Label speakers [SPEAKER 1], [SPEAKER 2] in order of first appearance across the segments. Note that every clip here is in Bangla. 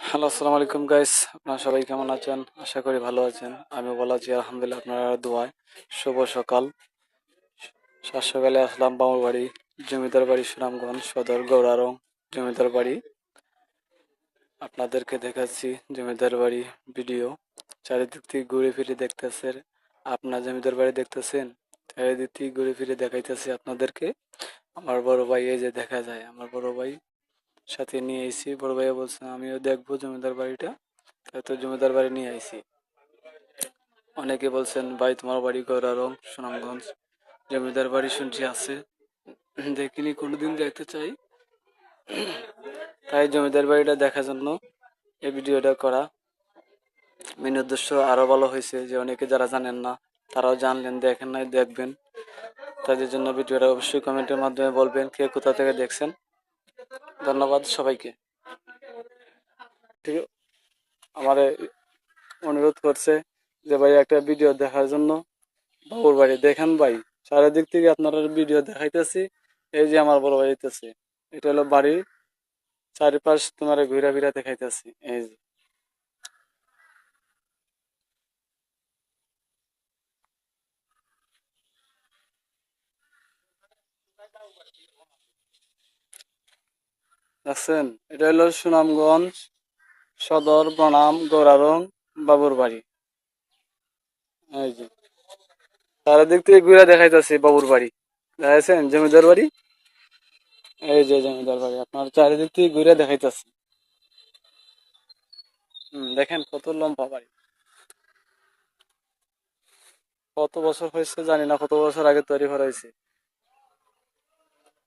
[SPEAKER 1] হ্যালো, আসসালামু আলাইকুম গাইস আপনারা সবাই কেমন আছেন? আশা করি ভালো আছেন। আমি ভালো আছি, আলহামদুলিল্লাহ আপনারা দোয়ায়। শুভ সকাল। সাত সকালে আসলাম বামুর বাড়ি জমিদার বাড়ি সুনামগঞ্জ, সদর গৌরারং, জমিদার বাড়ি। আপনাদেরকে দেখাচ্ছি জমিদার বাড়ি ভিডিও চারিদিক থেকে ঘুরে ফিরে দেখতেছেন। আপনার জমিদার বাড়ি দেখতেছেন? চারিদিক থেকে ঘুরে ফিরে দেখাইতেছি আপনাদেরকে। আমার বড় ভাই এই যে দেখা যায়, আমার বড় ভাই সাথে নিয়ে আইছি। বড় ভাইয়া বলছে, আমিও দেখব জমিদার বাড়িটা। তো জমিদার বাড়ি নিয়ে আইছি। অনেকে বলছেন, ভাই, তোমার বাড়ি গৌরারং সুনামগঞ্জ। জমিদার বাড়ি শুনছি আছে। দেখিনি, কোনোদিন দেখতে চাই। তাই জমিদার বাড়িটা দেখার জন্য এই ভিডিওটা করা। মেন উদ্দেশ্য আরও ভালো হয়েছে যে, অনেকে যারা জানেন না, তারাও জানলেন, দেখেন নাই, দেখবেন। তাদের জন্য ভিডিওটা অবশ্যই কমেন্টের মাধ্যমে বলবেন, কে কোথা থেকে দেখছেন। ধন্যবাদ সবাইকে। ঠিক, আমার অনুরোধ করছে যে ভাই একটা ভিডিও দেখার জন্য। বাবুর বাড়ি, দেখেন ভাই, চারিদিক থেকে আপনারা ভিডিও দেখাইতেছি, এই যে আমার বড় ভাই হইতেছে এটা হলো বাড়ি, চারিপাশ তোমার ঘুরা ফিরা দেখাইতেছি, এই যে। দেখছেন এটা হলো সুনামগঞ্জ সদর বনাম গৌরারং বাবুর বাড়ি। এই যে। চারিদিক থেকে ঘুরে দেখাইতেছি বাবুর বাড়ি। দেখাইছেন? জমিদার বাড়ি? এই যে জমিদার বাড়ি। আপনার চারিদিক থেকে ঘুরে দেখাইতেছি। হম, দেখেন কত লম্বা বাড়ি। কত বছর হয়েছে জানি না, কত বছর আগে তৈরি করা হয়েছে।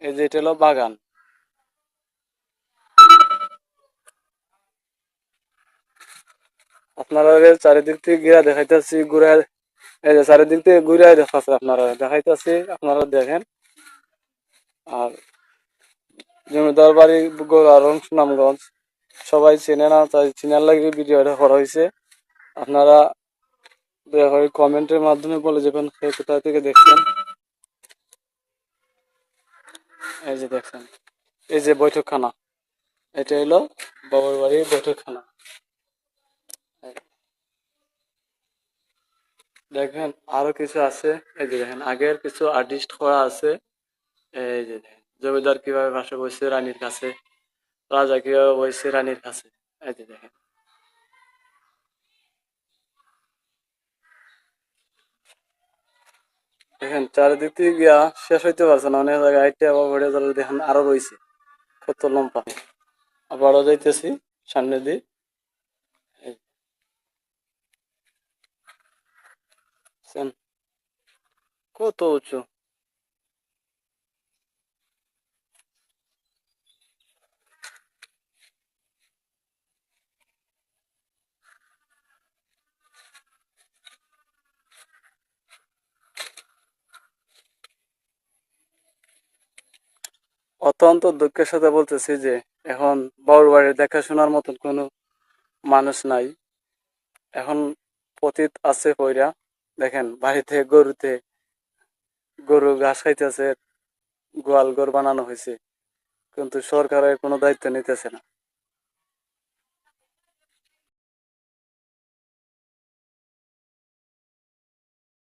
[SPEAKER 1] এই যে এটা হলো বাগান। আপনারা চারিদিক থেকে ঘুরে দেখাইতেছি ঘুরে এই যে চারিদিক থেকে ঘুরে দেখাচ্ছে আপনারা দেখাইতেছি, আপনারা দেখেন। আর জমিদার বাড়ি গৌরারং সুনামগঞ্জ সবাই চেনে না, তাই চেনার লাগে ভিডিওটা করা হয়েছে। আপনারা কমেন্টের মাধ্যমে বলে যাবেন কোথা থেকে দেখছেন। এই যে দেখছেন, এই যে বৈঠকখানা। এটা হলো বাবার বাড়ির বৈঠকখানা। দেখেন আরও কিছু আছে। এই যে দেখেন, আগের কিছু আর্টিস্ট করা আছে। এই যে দেখেন, জমিদার কীভাবে বাসা বসছে রানীর কাছে, রাজা কীভাবে বসছে রানীর কাছে। এই যে দেখেন। দেখেন, চারিদিক থেকে গিয়া শেষ হইতে পারছে না। অনেক জায়গায় আবার দেখেন আরও রয়েছে কত লম্বা। আবারও যাইতেছি সামনে দিয়ে দেখছেন? কত উঁচু অত্যন্ত দুঃখের সাথে বলতেছি যে এখন বাউর বাড়ির দেখাশোনার মতন কোনো মানুষ নাই এখন পতিত আছে পইরা দেখেন বাড়িতে গরুতে গরু ঘাস খাইতেছে, গোয়াল ঘর বানানো হয়েছে। কিন্তু সরকারের কোনো দায়িত্ব নিতেছে না।